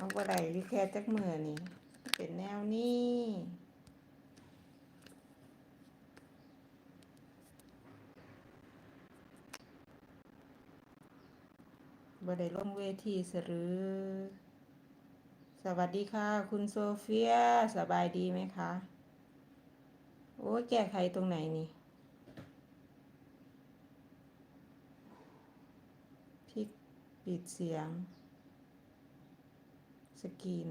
เอาบ่ได้อยู่แค่จักมือนี่เป็นแนวนี้บ่ได้ลงเวทีสรือ สวัสดีค่ะ คุณโซเฟีย สบายดีไหมคะ โอ้แก้ไขตรงไหนนี่ พลิกปิดเสียง สกรีน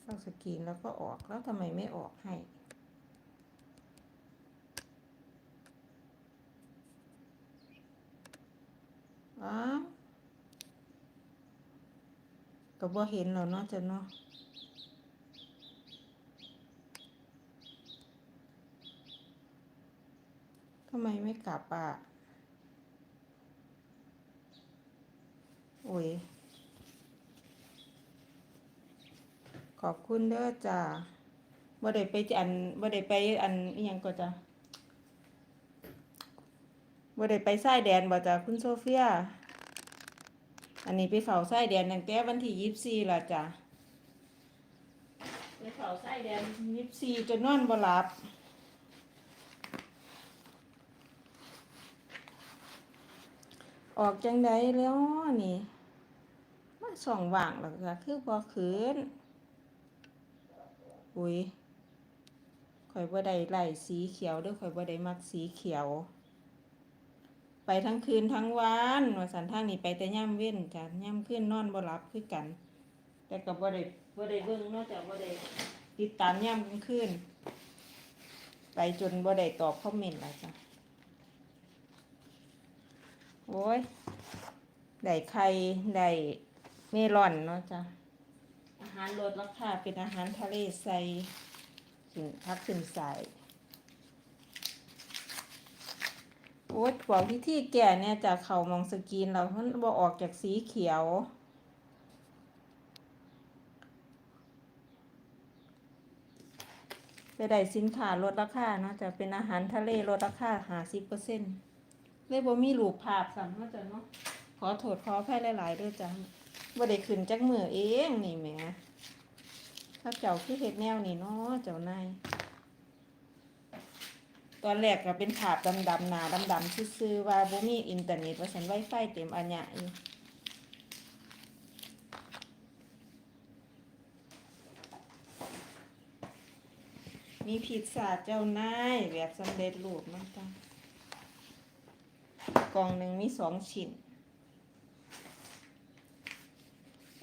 เข้าสกรีนแล้วก็ออกแล้วทำไมไม่ออกให้ อ้าวก็บ่เห็นแล้วเนาะจ้ะเนาะทำไมไม่กลับอะ โอ้ย ขอบคุณเด้อจ้าบ่ได้ไปอันบ่ได้ไปอันอีหยังก็จ้ะบ่ได้ไปสายแดนบ่จ้ะคุณโซเฟีย อันนี้ไปเฝ้าสายแดนตั้งแต่วันที่ยี่สิบสี่ละจ้ะไปเฝ้าสายแดนยี่สิบสี่จนนอนบ่หลับออกจังไดแล้วนี่มาส่องว่างแล้วก็คือบ่คืน อุ้ยข่อยบ่ได้ไล่สีเขียวด้วยข่อยบ่ได้มักสีเขียว ไปทั้งคืนทั้งวันว่าสันทางนี้ไปแต่ย่ำเว้นจ้ะย่ำขึ้นนอนบ่หลับคือกัน แต่ก็บ่ได้บ่ได้เบิ่งนอกจากบ่ได้ติดตามย่ำกลางคืนไปจนบ่ได้ตอบคอมเมนต์แล้วจ้ะโอ้ยได้ไข่ได้เมลอนเนาะจ้ะารลดราคาเป็นอาหารทะเลใส่ขึ้นพักขึ้นใส่โอ๊ยบอกวิธีแก่เนี่ยจากเขามองสกรีนเรามันบอออกจากสีเขียว ไปได้สินค้าลดราคาเนาะจะเป็นอาหารทะเลลดราคาหาสิบเปอร์เซ็นต์เลยบ่มีรูปภาพสั่นเนาะจ้ะเนาะขอโทษขออภัยหลายๆด้วยจ้ะ บ่ได้ขึ้นจักมือเองนี่แหมถ้าเจ้าคือเฮ็ดแนวนี่เนาะเจ้านายตอนแรกก็เป็นภาพดำๆหนาดำๆซื่อๆว่าบ่มีอินเทอร์เน็ตว่าฉันไวไฟเต็มอันยะอยู่มีพิซซ่าเจ้านายแบบสำเร็จรูปมันจ้ะกล่องหนึ่งมีสองชิ้น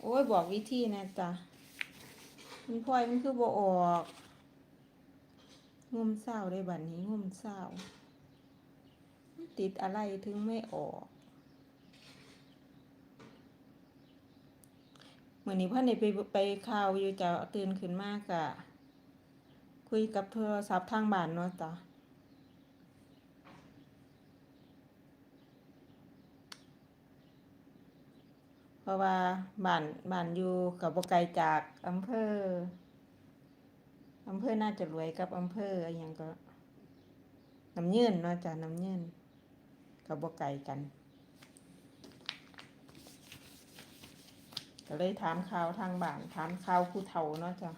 โอ้ยบอกวิธีนะจ๊ะมันพลอยมันคือบ่ออกงมเศร้าได้บัดนี้งมเศร้าติดอะไรถึงไม่ออกเหมือนนี้พ่อเนี่ยไปไปข่าวอยู่จะตื่นขึ้นมากอะคุยกับโทรศัพท์ทางบ้านเนาะจ้ะ เพราะว่าบ้านบ้านอยู่กับบ่ไกลจากอำเภออำเภอน่าจะรวยกับอำเภออหยังก็น้ำยืนเนาะจ้ะน้ำยืนกับบ่ไกลกัน ก็เลยถามข่าวทางบ้านถามข่าวผู้เฒ่าเนาะจ้ะ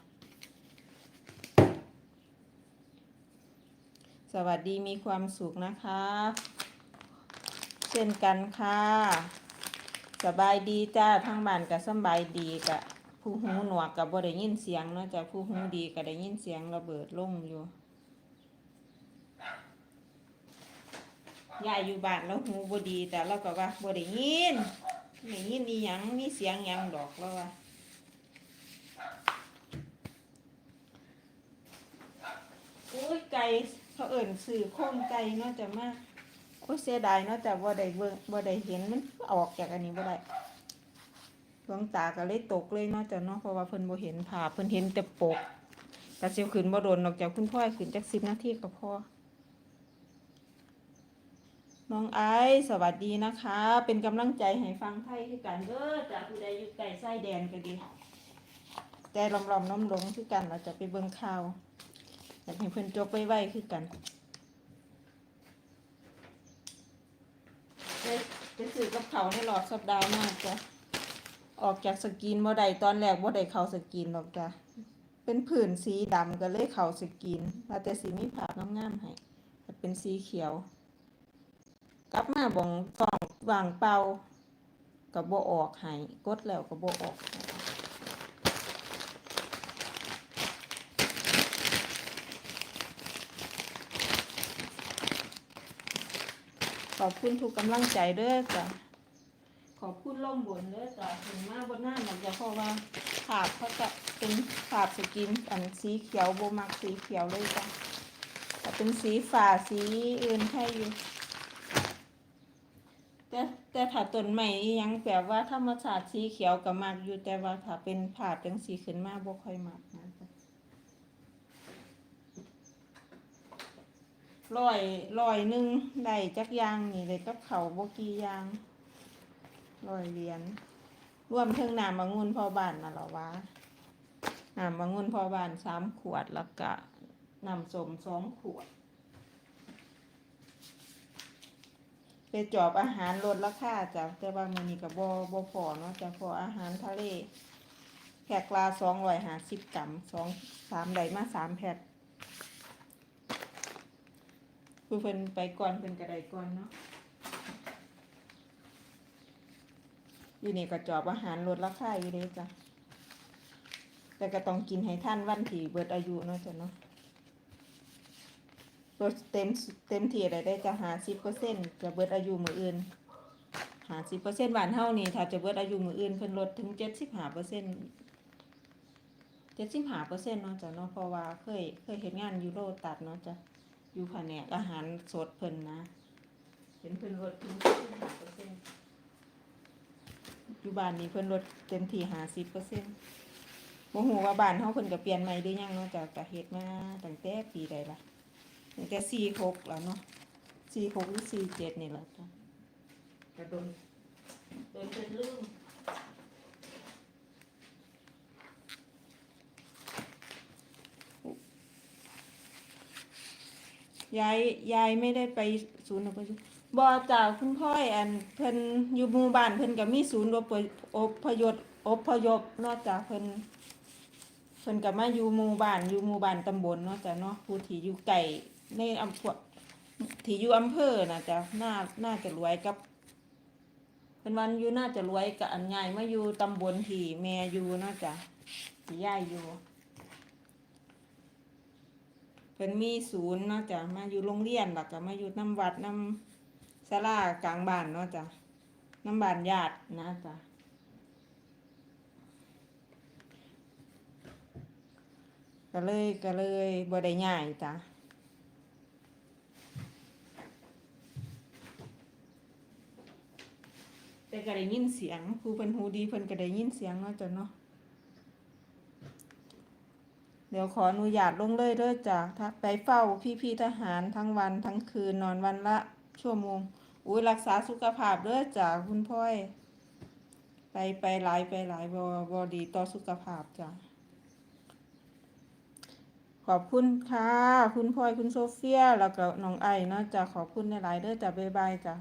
สวัสดีมีความสุขนะคะ เช่นกันค่ะ สบายดีจ้าทางบ้านก็สบายดีกะผู้หูหนวกกับบ่ได้ยินเสียงเนาะจ้ะผู้หูดีก็ได้ยินเสียงระเบิดลงอยู่ยายอยู่บ้านแล้วหูบ่ดีแต่เราก็ว่าบ่ได้ยินไม่ยินอีหยังมีเสียงหยังดอกแล้วว่าโอ้ยไก่เขาเอิ่นสื่อโคมไก่เนาะจะมาโอ้เสียดายเนาะแต่บ่าได้เบิ่งบ่าได้เห็นมันออกจากอันนี้บ่ได้ดวงตาก็เลยตกเลยเนาะจ้ะเนาะเพราะว่าเพิ่นบ่เห็นภาพเพิ่นเห็นแต่ปกกะสิขึ้นบ่โดนนอกจากคุณพ่อขึ้นจัก10นาทีก็พอน้องไอซ์สวัสดีนะคะ เป็นกำลังใจให้ฟังไทยคือกันเด้อจากผู้ใดอยู่ใกล้ไส้แดนก็ดีใจลอมๆน้ำลงคือกันเราจะไปเบิ่งข่าวอยากให้เพิ่นจบไวๆคือกัน ไปไปซื้อกับเขาในหลอดสัปดาห์หน้าจ้ะออกจากสกินบ่ได้ตอนแรกบ่ได้เขาสกินหรอกจ้ะเป็นผื่นสีดำก็เลยเขาสกรีนว่าแต่สีมีภาพงามๆให้แต่เป็นสีเขียว กลับมาบ่งฟองวางเป่ากับ่ออกให้กดแล้วกับ่ออก ขอบคุณทุกกำลังใจเด้อจ้ะขอบคุณล่มบนเด้อจ้ะถึงมาบนหน้ามันจะเพราะว่าขาบเขาจะเป็นขาบสกินอันสีเขียวโบมักสีเขียวเลยจ้ะแต่เป็นสีฝาสีอื่นใช่อยู่แต่แต่ถ้าต้นใหม่ยังแบบว่าธรรมชาติสีเขียวก็มักอยู่แต่ว่าถ้าเป็นผาดจังสีขึ้นมาบ่ค่อยมักนะ จ้ะร้อยร้อยหนึ่งได้จักยางนี่เลยกับเขาวบ่กี่อยางร้อยเหรียญรวมถึงน้ำมะงุนพอบานน่ะหรอวะน้ำมะงุนพอบานสามขวดแล้วก็น้ำสมสองขวดไปจอบอาหารลดราคาจ้ะแต่ว่ามันนี้กับบอบพอเนาะจ้ะพออาหารทะเลแพ็คละสองร้อยห้าสิบกรัมสองสามใดมาสามแพ็ค คือเพิ่นไปก่อนเพิ่นกระไดก่อนเนาะอยู่นี่ก็จอบอาหารลดราคาอยู่เลยจ้ะแต่ก็ต้องกินให้ท่านวันที่เบิดอายุเนาะจ้ะเนาะลดเต็มเต็มที่ได้ได้จะหาสิบเปอร์เซ็นต์จะเบิดอายุมืออื่นหาสิบเปอร์เซ็นต์บานเท่านี้ถ้าจะเบิดอายุมืออื่นเพิ่นลดถึงเจ็ดสิบห้าเปอร์เซ็นต์เจ็ดสิบห้าเปอร์เซ็นต์เนาะจ้ะเนาะเพราะว่าเคยเคยเห็นงานยูโรตัดเนาะจ้ะ อยู่แผนกอาหารสดเพิ่นนะเห็นเพิ่นลดถึงเจ็ดสิบห้าเปอร์เซ็นต์อยู่บ้านนี้เพิ่นลดเต็มที่ห้าสิบเปอร์เซ็นต์บ่ฮู้ว่าบ้านเฮาเพิ่นก็เปลี่ยนใหม่หรือยังเนาะจากก็เฮ็ดมาตั้งแต่ปีใดล่ะตั้งแต่46แล้วเนาะ46หกหรือ47นี่ล่ะจ้ะกระโดนโดนจนลืม ยายยายไม่ได้ไปศูนย์อพยพบอจากคุณพ่อยอันเพิ่นอยู่หมู่บ้านเพิ่นก็มีศูนย์อพยอพยพอพยพนอกจากเพิ่นเพิ่นก็มาอยู่หมู่บ้านอยู่หมู่บ้านตำบลเนาะจ้ะเนาะผู้ที่อยู่ไกลในอำเภอที่อยู่อำเภอน่ะจ้ะน่าน่าจะรวยกับเพิ่นวันอยู่น่าจะรวยกับอันใหญ่มาอยู่ตำบลที่แม่อยู่นาะจ้ะที่ย่ายอยู่ เพิ่นมีศูนย์เนาะจ้ะมาอยู่โรงเรียนแล้วก็มาอยู่น้ำวัดน้ำศาลากลางบ้านเนาะจ้ะน้ำบ้านญาตินะจ้ะก็เลยก็เลยบ่ได้ง่ายจ้ะแต่ก็ได้ยินเสียงผู้เพิ่นหูดีเพิ่นก็ได้ยินเสียงเนาะจ้ะเนาะ เดี๋ยวขออนุญาตลงเลยเด้อจ้ะถ้าไปเฝ้าพี่ๆทหารทั้งวันทั้งคืนนอนวันละชั่วโมง อุ้ยรักษาสุขภาพเด้อจ้ะคุณพ่อยไปไปหลายไปหลายบอบอดีต่อสุขภาพจ้ะขอบคุณค่ะ คุณพลอยคุณโซเฟีย แล้วก็น้องไอเนะจ้ะขอบคุณในหลายเด้อจ้ะบ๊ายบายจ้ะ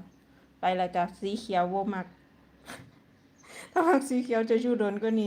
ไปละจ้ะสีเขียวโวมัก ถ้ามักสีเขียวจะอยู่โดนก็นี่